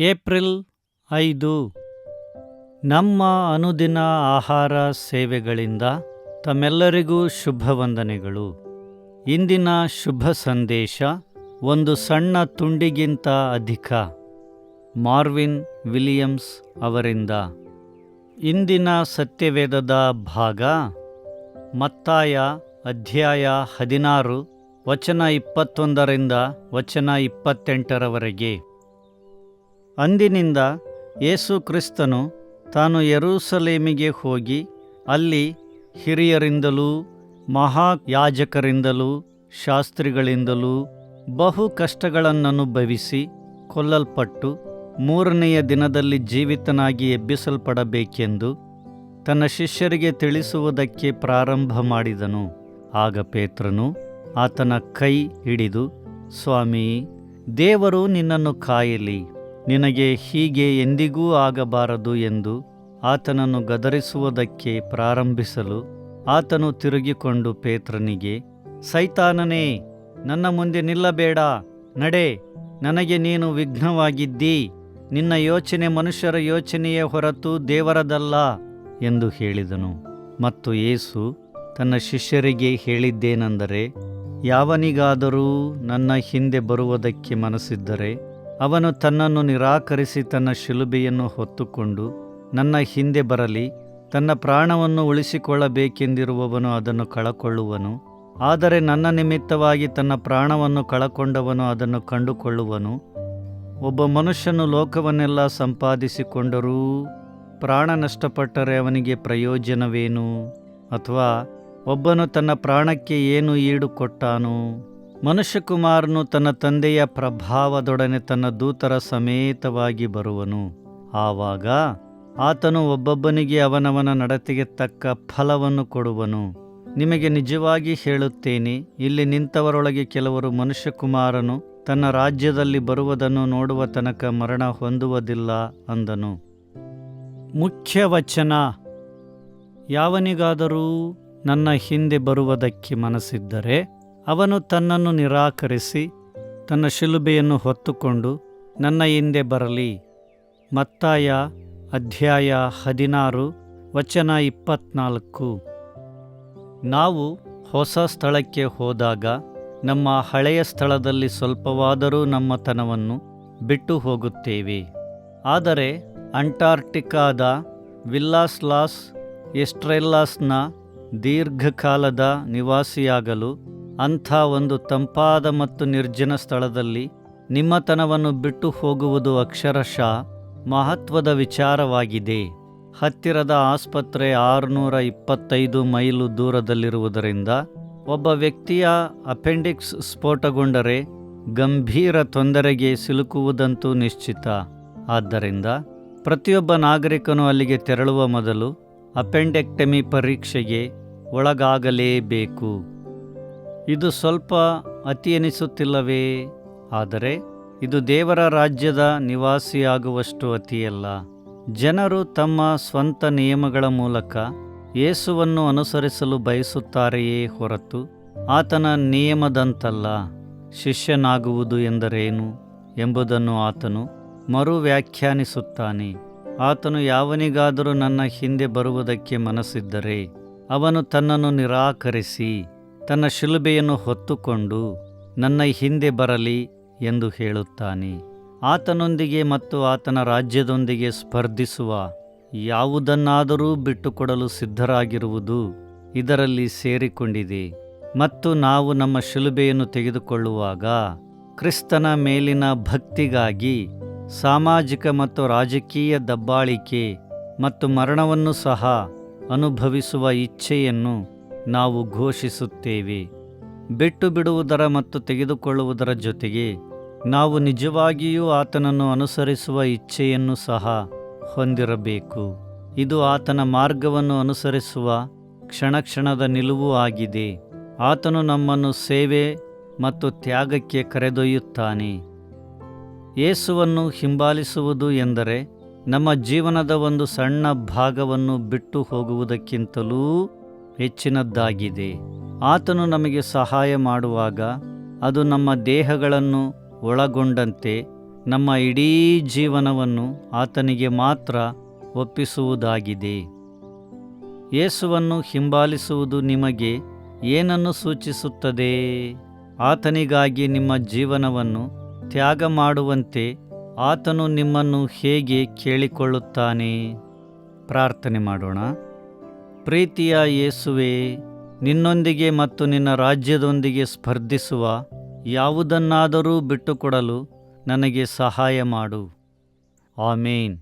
April ಐದು. ನಮ್ಮ ಅನುದಿನ ಆಹಾರ ಸೇವೆಗಳಿಂದ ತಮ್ಮೆಲ್ಲರಿಗೂ ಶುಭ ವಂದನೆಗಳು ಇಂದಿನ ಶುಭ ಸಂದೇಶ ಒಂದು ಸಣ್ಣ ತುಂಡಿಗಿಂತ ಅಧಿಕ. ಮಾರ್ವಿನ್ ವಿಲಿಯಮ್ಸ್ ಅವರಿಂದ. ಇಂದಿನ ಸತ್ಯವೇದದ ಭಾಗ, ಮತ್ತಾಯ ಅಧ್ಯಾಯ ಹದಿನಾರು, ವಚನ ಇಪ್ಪತ್ತೊಂದರಿಂದ ವಚನ ಇಪ್ಪತ್ತೆಂಟರವರೆಗೆ. ಅಂದಿನಿಂದ ಯೇಸು ಕ್ರಿಸ್ತನು ತಾನು ಯರೂಸಲೇಮಿಗೆ ಹೋಗಿ ಅಲ್ಲಿ ಹಿರಿಯರಿಂದಲೂ ಮಹಾಯಾಜಕರಿಂದಲೂ ಶಾಸ್ತ್ರಿಗಳಿಂದಲೂ ಬಹು ಕಷ್ಟಗಳನ್ನನುಭವಿಸಿ ಕೊಲ್ಲಲ್ಪಟ್ಟು ಮೂರನೆಯ ದಿನದಲ್ಲಿ ಜೀವಿತನಾಗಿ ಎಬ್ಬಿಸಲ್ಪಡಬೇಕೆಂದು ತನ್ನ ಶಿಷ್ಯರಿಗೆ ತಿಳಿಸುವುದಕ್ಕೆ ಪ್ರಾರಂಭ ಮಾಡಿದನು. ಆಗ ಪೇತ್ರನು ಆತನ ಕೈ ಹಿಡಿದು, ಸ್ವಾಮಿ, ದೇವರು ನಿನ್ನನ್ನು ಕಾಯಲಿ. ನಿನಗೆ ಹೀಗೆ ಎಂದಿಗೂ ಆಗಬಾರದು ಎಂದು ಆತನನ್ನು ಗದರಿಸುವುದಕ್ಕೆ ಪ್ರಾರಂಭಿಸಲು ಆತನು ತಿರುಗಿಕೊಂಡು ಪೇತ್ರನಿಗೆ, ಸೈತಾನನೇ, ನನ್ನ ಮುಂದೆ ನಿಲ್ಲಬೇಡ. ನಡೆ, ನನಗೆ ನೀನು ವಿಘ್ನವಾಗಿದ್ದೀ. ನಿನ್ನ ಯೋಚನೆ ಮನುಷ್ಯರ ಯೋಚನೆಯೇ ಹೊರತು ದೇವರದಲ್ಲ ಎಂದು ಹೇಳಿದನು. ಮತ್ತು ಯೇಸು ತನ್ನ ಶಿಷ್ಯರಿಗೆ ಹೇಳಿದ್ದೇನೆಂದರೆ, ಯಾವನಿಗಾದರೂ ನನ್ನ ಹಿಂದೆ ಬರುವುದಕ್ಕೆ ಮನಸ್ಸಿದ್ದರೆ ಅವನು ತನ್ನನ್ನು ನಿರಾಕರಿಸಿ ತನ್ನ ಶಿಲುಬೆಯನ್ನು ಹೊತ್ತುಕೊಂಡು ನನ್ನ ಹಿಂದೆ ಬರಲಿ, ತನ್ನ ಪ್ರಾಣವನ್ನು ಉಳಿಸಿಕೊಳ್ಳಬೇಕೆಂದಿರುವವನು ಅದನ್ನು ಕಳಕೊಳ್ಳುವನು, ಆದರೆ ನನ್ನ ನಿಮಿತ್ತವಾಗಿ ತನ್ನ ಪ್ರಾಣವನ್ನು ಕಳಕೊಂಡವನು ಅದನ್ನು ಕಂಡುಕೊಳ್ಳುವನು. ಒಬ್ಬ ಮನುಷ್ಯನು ಲೋಕವನ್ನೆಲ್ಲ ಸಂಪಾದಿಸಿಕೊಂಡರೂ ಪ್ರಾಣ ನಷ್ಟಪಟ್ಟರೆ ಅವನಿಗೆ ಪ್ರಯೋಜನವೇನು? ಅಥವಾ ಒಬ್ಬನು ತನ್ನ ಪ್ರಾಣಕ್ಕೆ ಏನು ಈಡು ಕೊಟ್ಟಾನು? ಮನುಷ್ಯಕುಮಾರನು ತನ್ನ ತಂದೆಯ ಪ್ರಭಾವದೊಡನೆ ತನ್ನ ದೂತರ ಸಮೇತವಾಗಿ ಬರುವನು. ಆವಾಗ ಆತನು ಒಬ್ಬೊಬ್ಬನಿಗೆ ಅವನವನ ನಡತೆಗೆ ತಕ್ಕ ಫಲವನ್ನು ಕೊಡುವನು. ನಿಮಗೆ ನಿಜವಾಗಿ ಹೇಳುತ್ತೇನೆ, ಇಲ್ಲಿ ನಿಂತವರೊಳಗೆ ಕೆಲವರು ಮನುಷ್ಯಕುಮಾರನು ತನ್ನ ರಾಜ್ಯದಲ್ಲಿ ಬರುವುದನ್ನು ನೋಡುವ ತನಕ ಮರಣ ಹೊಂದುವುದಿಲ್ಲ ಅಂದನು. ಮುಖ್ಯ ವಚನ, ಯಾವನಿಗಾದರೂ ನನ್ನ ಹಿಂದೆ ಬರುವುದಕ್ಕೆ ಮನಸ್ಸಿದ್ದರೆ ಅವನು ತನ್ನನ್ನು ನಿರಾಕರಿಸಿ ತನ್ನ ಶಿಲುಬೆಯನ್ನು ಹೊತ್ತುಕೊಂಡು, ನನ್ನ ಹಿಂದೆ ಬರಲಿ. ಮತ್ತಾಯ ಅಧ್ಯಾಯ ಹದಿನಾರು, ವಚನ ಇಪ್ಪತ್ನಾಲ್ಕು. ನಾವು ಹೊಸ ಸ್ಥಳಕ್ಕೆ ಹೋದಾಗ, ನಮ್ಮ ಹಳೆಯ ಸ್ಥಳದಲ್ಲಿ ಸ್ವಲ್ಪವಾದರೂ ನಮ್ಮತನವನ್ನು ಬಿಟ್ಟು ಹೋಗುತ್ತೇವೆ. ಆದರೆ ಅಂಟಾರ್ಟಿಕಾದ ವಿಲ್ಲಾಸ್ಲಾಸ್ ಎಸ್ಟ್ರೆಲ್ಲಾಸ್ನ ದೀರ್ಘಕಾಲದ ನಿವಾಸಿಯಾಗಲು ಅಂಥ ಒಂದು ತಂಪಾದ ಮತ್ತು ನಿರ್ಜನ ಸ್ಥಳದಲ್ಲಿ ನಿಮ್ಮತನವನ್ನು ಬಿಟ್ಟು ಹೋಗುವುದು ಅಕ್ಷರಶಃ ಮಹತ್ವದ ವಿಚಾರವಾಗಿದೆ. ಹತ್ತಿರದ ಆಸ್ಪತ್ರೆ ಆರುನೂರ ಇಪ್ಪತ್ತೈದು ಮೈಲು ದೂರದಲ್ಲಿರುವುದರಿಂದ ಒಬ್ಬ ವ್ಯಕ್ತಿಯ ಅಪೆಂಡಿಕ್ಸ್ ಸ್ಫೋಟಗೊಂಡರೆ ಗಂಭೀರ ತೊಂದರೆಗೆ ಸಿಲುಕುವುದಂತೂ ನಿಶ್ಚಿತ. ಆದ್ದರಿಂದ ಪ್ರತಿಯೊಬ್ಬ ನಾಗರಿಕನು ಅಲ್ಲಿಗೆ ತೆರಳುವ ಮೊದಲು ಅಪೆಂಡೆಕ್ಟಮಿ ಪರೀಕ್ಷೆಗೆ ಒಳಗಾಗಲೇಬೇಕು. ಇದು ಸ್ವಲ್ಪ ಅತಿ ಎನಿಸುತ್ತಿಲ್ಲವೇ? ಆದರೆ ಇದು ದೇವರ ರಾಜ್ಯದ ನಿವಾಸಿಯಾಗುವಷ್ಟು ಅತಿಯಲ್ಲ. ಜನರು ತಮ್ಮ ಸ್ವಂತ ನಿಯಮಗಳ ಮೂಲಕ ಯೇಸುವನ್ನು ಅನುಸರಿಸಲು ಬಯಸುತ್ತಾರೆಯೇ ಹೊರತು ಆತನ ನಿಯಮದಂತಲ್ಲ. ಶಿಷ್ಯನಾಗುವುದು ಎಂದರೇನು ಎಂಬುದನ್ನು ಆತನು ಮರು ವ್ಯಾಖ್ಯಾನಿಸುತ್ತಾನೆ ಆತನು ಯಾವನಿಗಾದರೂ ನನ್ನ ಹಿಂದೆ ಬರುವುದಕ್ಕೆ ಮನಸ್ಸಿದ್ದರೆ ಅವನು ತನ್ನನ್ನು ನಿರಾಕರಿಸಿ ತನ್ನ ಶಿಲುಬೆಯನ್ನು ಹೊತ್ತುಕೊಂಡು ನನ್ನ ಹಿಂದೆ ಬರಲಿ ಎಂದು ಹೇಳುತ್ತಾನೆ. ಆತನೊಂದಿಗೆ ಮತ್ತು ಆತನ ರಾಜ್ಯದೊಂದಿಗೆ ಸ್ಪರ್ಧಿಸುವ ಯಾವುದನ್ನಾದರೂ ಬಿಟ್ಟುಕೊಡಲು ಸಿದ್ಧರಾಗಿರುವುದು ಇದರಲ್ಲಿ ಸೇರಿಕೊಂಡಿದೆ. ಮತ್ತು ನಾವು ನಮ್ಮ ಶಿಲುಬೆಯನ್ನು ತೆಗೆದುಕೊಳ್ಳುವಾಗ ಕ್ರಿಸ್ತನ ಮೇಲಿನ ಭಕ್ತಿಗಾಗಿ ಸಾಮಾಜಿಕ ಮತ್ತು ರಾಜಕೀಯ ದಬ್ಬಾಳಿಕೆ ಮತ್ತು ಮರಣವನ್ನು ಸಹ ಅನುಭವಿಸುವ ಇಚ್ಛೆಯನ್ನು ನಾವು ಘೋಷಿಸುತ್ತೇವೆ. ಬಿಟ್ಟು ಬಿಡುವುದರ ಮತ್ತು ತೆಗೆದುಕೊಳ್ಳುವುದರ ಜೊತೆಗೆ ನಾವು ನಿಜವಾಗಿಯೂ ಆತನನ್ನು ಅನುಸರಿಸುವ ಇಚ್ಛೆಯನ್ನು ಸಹ ಹೊಂದಿರಬೇಕು. ಇದು ಆತನ ಮಾರ್ಗವನ್ನು ಅನುಸರಿಸುವ ಕ್ಷಣಕ್ಷಣದ ನಿಲುವು ಆಗಿದೆ. ಆತನು ನಮ್ಮನ್ನು ಸೇವೆ ಮತ್ತು ತ್ಯಾಗಕ್ಕೆ ಕರೆದೊಯ್ಯುತ್ತಾನೆ. ಯೇಸುವನ್ನು ಹಿಂಬಾಲಿಸುವುದು ಎಂದರೆ ನಮ್ಮ ಜೀವನದ ಒಂದು ಸಣ್ಣ ಭಾಗವನ್ನು ಬಿಟ್ಟು ಹೋಗುವುದಕ್ಕಿಂತಲೂ ಹೆಚ್ಚಿನದ್ದಾಗಿದೆ. ಆತನು ನಮಗೆ ಸಹಾಯ ಮಾಡುವಾಗ ಅದು ನಮ್ಮ ದೇಹಗಳನ್ನು ಒಳಗೊಂಡಂತೆ ನಮ್ಮ ಇಡೀ ಜೀವನವನ್ನು ಆತನಿಗೆ ಮಾತ್ರ ಒಪ್ಪಿಸುವುದಾಗಿದೆ. ಯೇಸುವನ್ನು ಹಿಂಬಾಲಿಸುವುದು ನಿಮಗೆ ಏನನ್ನು ಸೂಚಿಸುತ್ತದೆ? ಆತನಿಗಾಗಿ ನಿಮ್ಮ ಜೀವನವನ್ನು ತ್ಯಾಗ ಮಾಡುವಂತೆ ಆತನು ನಿಮ್ಮನ್ನು ಹೇಗೆ ಕೇಳಿಕೊಳ್ಳುತ್ತಾನೆ? ಪ್ರಾರ್ಥನೆ ಮಾಡೋಣ. ಪ್ರೀತಿಯ ಯೇಸುವೆ ನಿನ್ನೊಂದಿಗೆ ಮತ್ತು ನಿನ್ನ ರಾಜ್ಯದೊಂದಿಗೆ ಸ್ಪರ್ಧಿಸುವ ಯಾವುದನ್ನಾದರೂ ಬಿಟ್ಟುಕೊಡಲು ನನಗೆ ಸಹಾಯ ಮಾಡು. ಆಮೇನ್.